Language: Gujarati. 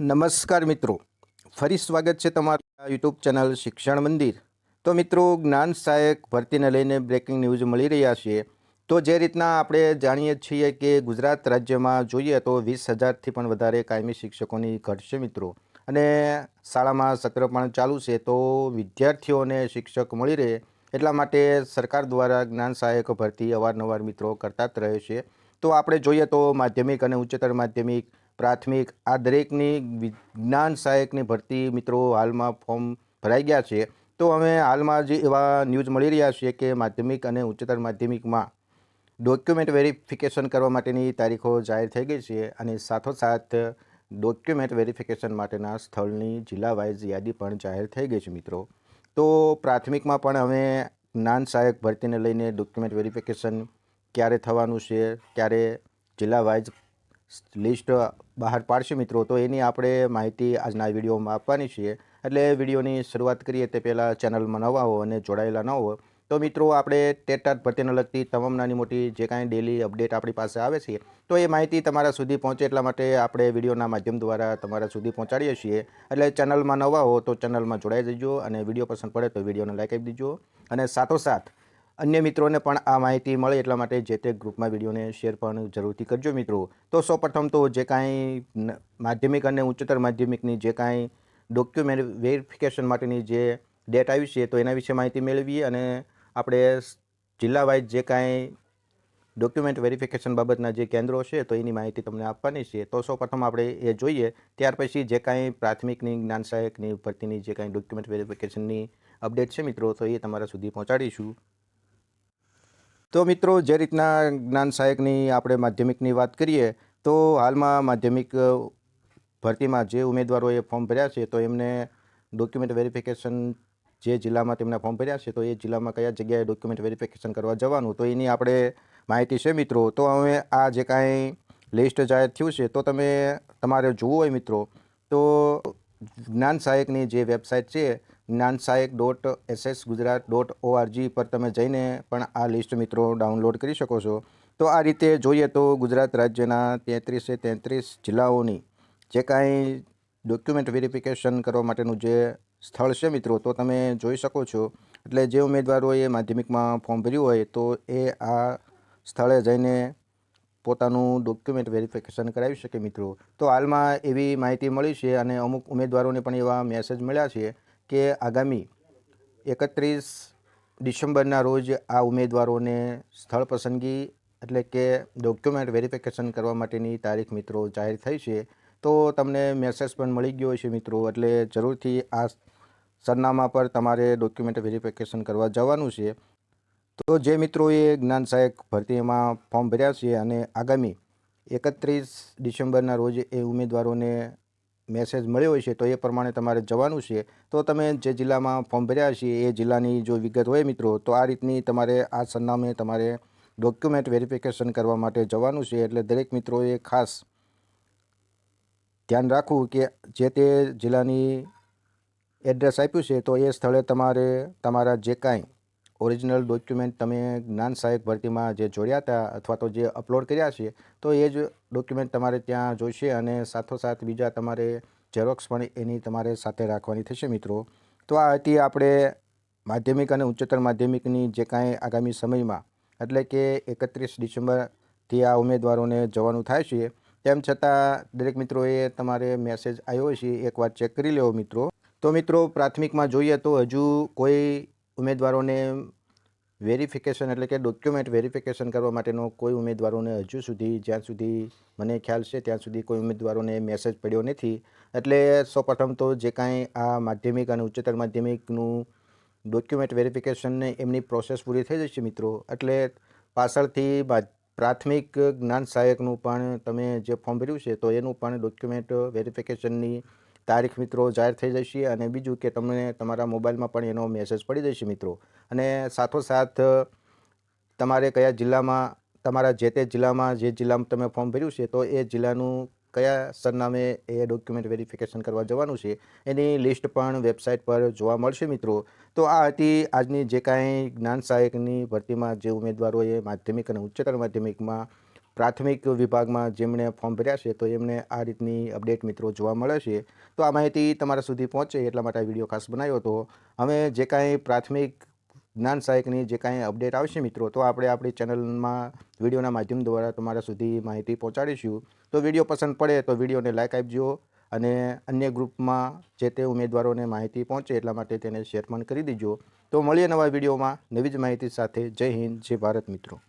નમસ્કાર મિત્રો. ફરી સ્વાગત છે તમારું યુટ્યુબ ચેનલ શિક્ષણ મંદિર. તો મિત્રો, જ્ઞાન સહાયક ભરતીને લઈને બ્રેકિંગ ન્યૂઝ મળી રહ્યા છે. તો જે રીતના આપણે જાણીએ છીએ કે ગુજરાત રાજ્યમાં જોઈએ તો વીસ હજારથી પણ વધારે કાયમી શિક્ષકોની ઘટ છે મિત્રો. અને શાળામાં સત્ર પણ ચાલુ છે તો વિદ્યાર્થીઓને શિક્ષક મળી રહે એટલા માટે સરકાર દ્વારા જ્ઞાન સહાયક ભરતી અવારનવાર મિત્રો કરતા જ રહે છે. તો આપણે જોઈએ તો માધ્યમિક અને ઉચ્ચતર માધ્યમિક પ્રાથમિક આ દરેકની વિજ્ઞાન સહાયકની ભરતી મિત્રો હાલમાં ફોર્મ ભરાઈ ગયા છે. તો અમે હાલમાં જે એવા ન્યૂઝ મળી રહ્યા છે કે માધ્યમિક અને ઉચ્ચતર માધ્યમિકમાં ડોક્યુમેન્ટ વેરિફિકેશન કરવા માટેની તારીખો જાહેર થઈ ગઈ છે અને સાથોસાથ ડોક્યુમેન્ટ વેરિફિકેશન માટેના સ્થળની જિલ્લા વાઇઝ યાદી પણ જાહેર થઈ ગઈ છે મિત્રો. તો પ્રાથમિકમાં પણ અમે જ્ઞાન સહાયક ભરતીને લઈને ડોક્યુમેન્ટ વેરિફિકેશન ક્યારે થવાનું છે, ક્યારે જિલ્લા વાઇઝ લિસ્ટ બહાર પાડશે મિત્રો. તો એની આપણે માહિતી આજના વિડીયોમાં આપવાની છીએ. એટલે વિડીયોની શરૂઆત કરીએ તે પહેલાં ચેનલમાં નવા હો અને જોડાયેલા ન હો, તો મિત્રો આપણે ટેટાટ ભરતીને લગતી તમામ નાની મોટી જે કાંઈ ડેલી અપડેટ આપણી પાસે આવે છે, તો એ માહિતી તમારા સુધી પહોંચે એટલા માટે આપણે વિડીયોના માધ્યમ દ્વારા તમારા સુધી પહોંચાડીએ છીએ. એટલે ચેનલમાં નવા હો તો ચેનલમાં જોડાઈ જજો અને વીડિયો પસંદ પડે તો વિડીયોને લાઈક આપી દીજો. અને સાથોસાથ અન્ય મિત્રોને પણ આ માહિતી મળે એટલા માટે જે તે ગ્રુપમાં વિડીયોને શેર પણ જરૂરથી કરજો મિત્રો. તો સૌપ્રથમ તો જે કાંઈ માધ્યમિક અને ઉચ્ચતર માધ્યમિકની જે કાંઈ ડોક્યુમેન્ટ વેરિફિકેશન માટેની જે ડેટ આવી છે તો એના વિશે માહિતી મેળવીએ અને આપણે જિલ્લા વાઇઝ જે કાંઈ ડોક્યુમેન્ટ વેરિફિકેશન બાબતના જે કેન્દ્રો છે તો એની માહિતી તમને આપવાની છે. તો સૌપ્રથમ આપણે એ જોઈએ, ત્યાર પછી જે કાંઈ પ્રાથમિકની, જ્ઞાન સહાયકની, ભરતીની જે કાંઈ ડોક્યુમેન્ટ વેરિફિકેશનની અપડેટ છે મિત્રો, તો એ તમારા સુધી પહોંચાડીશું. તો મિત્રો, જે રીતના જ્ઞાન સહાયકની આપણે માધ્યમિકની વાત કરીએ, તો હાલમાં માધ્યમિક ભરતીમાં જે ઉમેદવારોએ ફોર્મ ભર્યા છે, તો એમને ડોક્યુમેન્ટ વેરિફિકેશન જે જિલ્લામાં તેમના ફોર્મ ભર્યા છે, તો એ જિલ્લામાં કયા જગ્યાએ ડોક્યુમેન્ટ વેરિફિકેશન કરવા જવાનું, તો એની આપણે માહિતી છે મિત્રો. તો હવે આ જે કાંઈ લિસ્ટ જાહેર થયું છે, તો તમે તમારે જોવું હોય મિત્રો, તો જ્ઞાન સહાયકની જે વેબસાઇટ છે Gyan Sahayak dot SS Gujarat dot ORG પર તમે જઈને પણ આ લિસ્ટ મિત્રો ડાઉનલોડ કરી શકો છો. તો આ રીતે જોઈએ તો ગુજરાત રાજ્યના તેત્રીસે તેત્રીસ જિલ્લાઓની જે કાંઈ ડોક્યુમેન્ટ વેરિફિકેશન કરવા માટેનું જે સ્થળ છે મિત્રો, તો તમે જોઈ શકો છો. એટલે જે ઉમેદવારોએ માધ્યમિકમાં ફોર્મ ભર્યું હોય તો એ આ સ્થળે જઈને પોતાનું ડોક્યુમેન્ટ વેરિફિકેશન કરાવી શકે મિત્રો. તો હાલમાં એવી માહિતી મળી છે અને અમુક ઉમેદવારોને પણ એવા મેસેજ મળ્યા છે. કે આગામી એકત્રીસ ડિસેમ્બરના રોજ આ ઉમેદવારોને સ્થળ પસંદગી એટલે કે ડોક્યુમેન્ટ વેરિફિકેશન કરવા માટેની તારીખ મિત્રો જાહેર થઈ છે. તો તમને મેસેજ પણ મળી ગયો છે મિત્રો, એટલે જરૂરથી આ સરનામા પર તમારે ડોક્યુમેન્ટ વેરિફિકેશન કરવા જવાનું છે. તો જે મિત્રોએ જ્ઞાન સહાયક ભરતીમાં ફોર્મ ભર્યા છે અને આગામી એકત્રીસ ડિસેમ્બરના રોજ એ ઉમેદવારોને મેસેજ મળ્યો છે, તો એ પ્રમાણે તમારે જવાનું છે. તો તમે જે જિલ્લામાં ફોર્મ ભર્યા છે, એ જિલ્લાની જો વિગત હોય મિત્રો, તો આ રીતની તમારે આ સરનામે તમારે ડોક્યુમેન્ટ વેરિફિકેશન કરવા માટે જવાનું છે. એટલે દરેક મિત્રોએ ખાસ ધ્યાન રાખવું કે જે તે જિલ્લાની એડ્રેસ આપ્યું છે, તો એ સ્થળે તમારે તમારા જે કાંઈ ઓરિજિનલ ડોક્યુમેન્ટ તમે જ્ઞાન સહાયક ભરતીમાં જે જોડ્યા હતા અથવા તો જે અપલોડ કર્યા છે, તો એ જ ડોક્યુમેન્ટ તમારે ત્યાં જોઈશે અને સાથોસાથ બીજા તમારે ઝેરોક્સ પણ એની તમારે સાથે રાખવાની થશે મિત્રો. તો આ હતી આપણે માધ્યમિક અને ઉચ્ચતર માધ્યમિકની જે કાંઈ આગામી સમયમાં, એટલે કે એકત્રીસ ડિસેમ્બરથી આ ઉમેદવારોને જવાનું થાય છે. તેમ છતાં દરેક મિત્રોએ તમારે મેસેજ આવ્યો છે એકવાર ચેક કરી લેવો મિત્રો. તો મિત્રો પ્રાથમિકમાં જોઈએ તો હજુ કોઈ ઉમેદવારોને વેરિફિકેશન એટલે કે ડોક્યુમેન્ટ વેરિફિકેશન કરવા માટેનો કોઈ ઉમેદવારોને હજુ સુધી, જ્યાં સુધી મને ખ્યાલ છે, ત્યાં સુધી કોઈ ઉમેદવારોને મેસેજ પડ્યો નથી. એટલે સૌપ્રથમ તો જે કાંઈ આ માધ્યમિક અને ઉચ્ચતર માધ્યમિકનું ડોક્યુમેન્ટ વેરિફિકેશનને એમની પ્રોસેસ પૂરી થઈ જશે મિત્રો. એટલે પાછળથી પ્રાથમિક જ્ઞાન સહાયકનું પણ તમે જે ફોર્મ ભર્યું છે, તો એનું પણ ડોક્યુમેન્ટ વેરિફિકેશનની તારીખ મિત્રો જાહેર થઈ જશે અને બીજું કે તમને તમારા મોબાઈલમાં પણ એનો મેસેજ પડી જશે મિત્રો. અને સાથોસાથ, તમારે કયા જિલ્લામાં, તમારા જે તે જિલ્લામાં, જે જિલ્લામાં તમે ફોર્મ ભર્યું છે, તો એ જિલ્લાનું કયા સરનામે એ ડોક્યુમેન્ટ વેરિફિકેશન કરવા જવાનું છે, એની લિસ્ટ પણ વેબસાઇટ પર જોવા મળશે મિત્રો. તો આ હતી આજની જે કાંઈ જ્ઞાન સહાયકની ભરતીમાં જે ઉમેદવારોએ માધ્યમિક અને ઉચ્ચતર માધ્યમિકમાં પ્રાથમિક વિભાગમાં જેમણે ફોર્મ ભર્યા છે, તો એમને આ રીતની અપડેટ મિત્રો જોવા મળે છે. તો આ માહિતી તમારા સુધી પહોંચે એટલા માટે આ વીડિયો ખાસ બનાવ્યો હતો. હવે જે કાંઈ પ્રાથમિક જ્ઞાન સહાયકની જે કાંઈ અપડેટ આવશે મિત્રો, તો આપણે આપણી ચેનલમાં વિડીયોના માધ્યમ દ્વારા તમારા સુધી માહિતી પહોંચાડીશું. તો વીડિયો પસંદ પડે તો વિડીયોને લાઇક આપજો અને અન્ય ગ્રુપમાં જે તે ઉમેદવારોને માહિતી પહોંચે એટલા માટે તેને શેર પણ કરી દીજો. તો મળીએ નવા વિડીયોમાં નવી જ માહિતી સાથે. જય હિન્દ, જય ભારત મિત્રો.